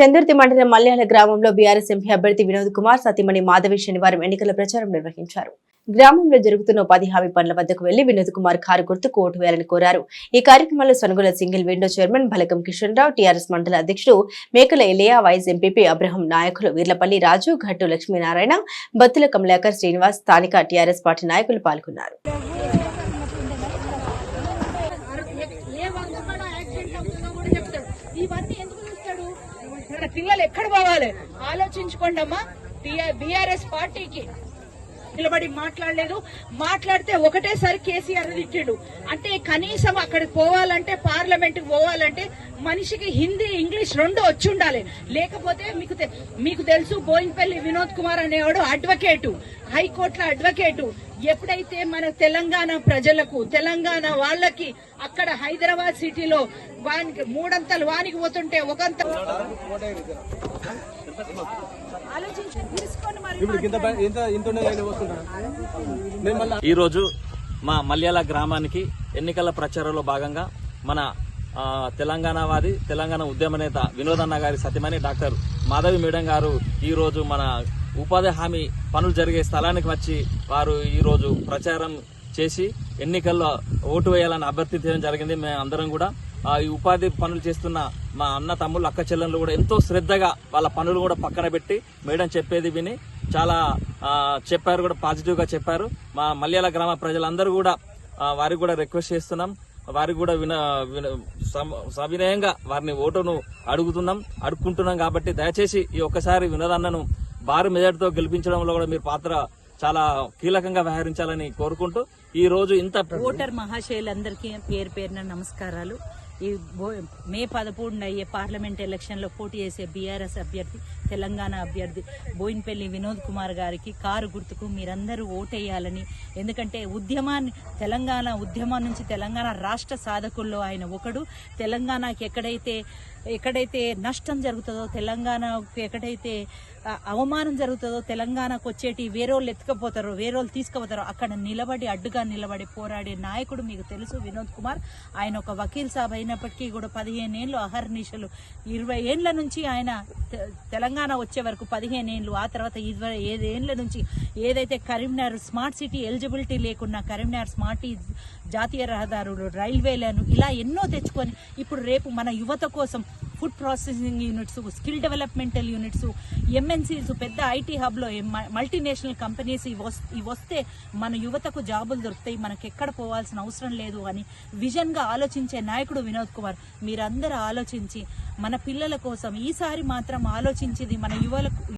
చందుర్తి మండలం మల్యాల గ్రామంలో BRS MP అభ్యర్థి వినోద్ కుమార్ సతీమణి మాధవి శనివారం ఎన్నికల ప్రచారం నిర్వహించారు. గ్రామంలో జరుగుతున్న ఉపాధి హామీ పనుల వద్దకు వెళ్ళి వినోద్ కుమార్ కారు గుర్తుకు ఓటు వేయాలని కోరారు. ఈ కార్యక్రమంలో Sanugula single window chairman Balakam Kishan Rao TRS మండల అధ్యక్షుడు మేకల ఎలియా వైస్ ఎంపీపీ అబ్రహం నాయకులు వీర్లపల్లి రాజు ఘట్టు లక్ష్మీనారాయణ బత్తుల కమలాకర్ శ్రీనివాస్ స్థానిక టీఆర్ఎస్ పార్టీ నాయకులు పాల్గొన్నారు. పిల్లలు ఎక్కడ పోవాలి? ఆలోచించుకోండి అమ్మా బీఆర్ఎస్ పార్టీకి. నిలబడి మాట్లాడలేదు. మాట్లాడితే ఒకటేసారి కేసీఆర్ తిట్టిండు అంటే కనీసం అక్కడికి పోవాలంటే పార్లమెంట్ పోవాలంటే మనిషికి హిందీ ఇంగ్లీష్ రెండు వచ్చి ఉండాలి. లేకపోతే మీకు మీకు తెలుసు బోయిన్పల్లి వినోద్ కుమార్ అనేవాడు అడ్వకేటు హైకోర్టులో అడ్వకేటు. ఎప్పుడైతే మన తెలంగాణ ప్రజలకు తెలంగాణ వాళ్ళకి అక్కడ హైదరాబాద్ సిటీలో వానికి మూడంతలు వానికి పోతుంటే ఒకంత ఈరోజు మా మల్యాల గ్రామానికి ఎన్నికల ప్రచారంలో భాగంగా మన తెలంగాణ వాది తెలంగాణ ఉద్యమ నేత వినోదన్న గారి సత్యమని డాక్టర్ మాధవి మేడం గారు ఈరోజు మన ఉపాధి హామీ పనులు జరిగే స్థలానికి వచ్చి వారు ఈరోజు ప్రచారం చేసి ఎన్నికల్లో ఓటు వేయాలని అభ్యర్థించడం జరిగింది. మేము అందరం కూడా ఈ ఉపాధి పనులు చేస్తున్న మా అన్న తమ్ముళ్ళు అక్క చెల్లెళ్ళు కూడా ఎంతో శ్రద్ధగా వాళ్ళ పనులు కూడా పక్కన పెట్టి మేడం చెప్పేది విని చాలా చెప్పారు కూడా పాజిటివ్గా చెప్పారు. మా మల్యాల గ్రామ ప్రజలందరూ కూడా వారికి కూడా రిక్వెస్ట్ చేస్తున్నాం. వారికి కూడా విన విన- సవినయంగా వారిని ఓటును అడుగుతున్నాం అడుక్కుంటున్నాం కాబట్టి దయచేసి ఈ ఒక్కసారి వినదన్నను భారీ మెజార్టీతో గెలిపించడంలో కూడా మీరు పాత్ర చాలా కీలకంగా వ్యవహరించాలని కోరుకుంటూ ఈ రోజు ఇంత ఓటర్ మహాశయులందరికీ పేరు పేరున నమస్కారాలు. ఈ బో- మే పదమూడున అయ్యే పార్లమెంట్ ఎలక్షన్లో పోటీ చేసే బీఆర్ఎస్ అభ్యర్థి తెలంగాణ అభ్యర్థి బోయిన్పల్లి వినోద్ కుమార్ గారికి కారు గుర్తుకు మీరందరూ ఓటేయాలని. ఎందుకంటే ఉద్యమాన్ని తెలంగాణ ఉద్యమం నుంచి తెలంగాణ రాష్ట్ర సాధకుల్లో ఆయన ఒకడు. తెలంగాణకి ఎక్కడైతే ఎక్కడైతే నష్టం జరుగుతుందో తెలంగాణకు ఎక్కడైతే అవమానం జరుగుతుందో తెలంగాణకు వచ్చేటి వేరోళ్ళు ఎత్తుకపోతారో వేరోళ్ళు తీసుకుపోతారో అక్కడ నిలబడి అడ్డుగా నిలబడి పోరాడే నాయకుడు మీకు తెలుసు వినోద్ కుమార్. ఆయన ఒక వకీల్ సాబ్ అయినప్పటికీ కూడా పదిహేను ఏళ్ళు అహర్నిశలు. ఇరవై ఏండ్ల నుంచి ఆయన తెలంగాణ వచ్చే వరకు పదిహేను ఏళ్ళు ఆ తర్వాత ఇరవై ఐదు ఏండ్ల నుంచి ఏదైతే కరీంనగర్ స్మార్ట్ సిటీ ఎలిజిబిలిటీ లేకున్నా కరీంనగర్ స్మార్ట్ జాతీయ రహదారులు రైల్వేలను ఇలా ఎన్నో తెచ్చుకొని ఇప్పుడు రేపు మన యువత కోసం food processing units skill developmental units MNCs పెద్ద ఐటీ హబ్లో మల్టీనేషనల్ కంపెనీస్ ఇవి ఇవి వస్తే మన యువతకు జాబులు దొరుకుతాయి మనకి ఎక్కడ పోవాల్సిన అవసరం లేదు అని విజన్గా ఆలోచించే నాయకుడు వినోద్ కుమార్. మీరందరూ ఆలోచించి మన పిల్లల కోసం ఈసారి మాత్రం ఆలోచించేది మన యువలకు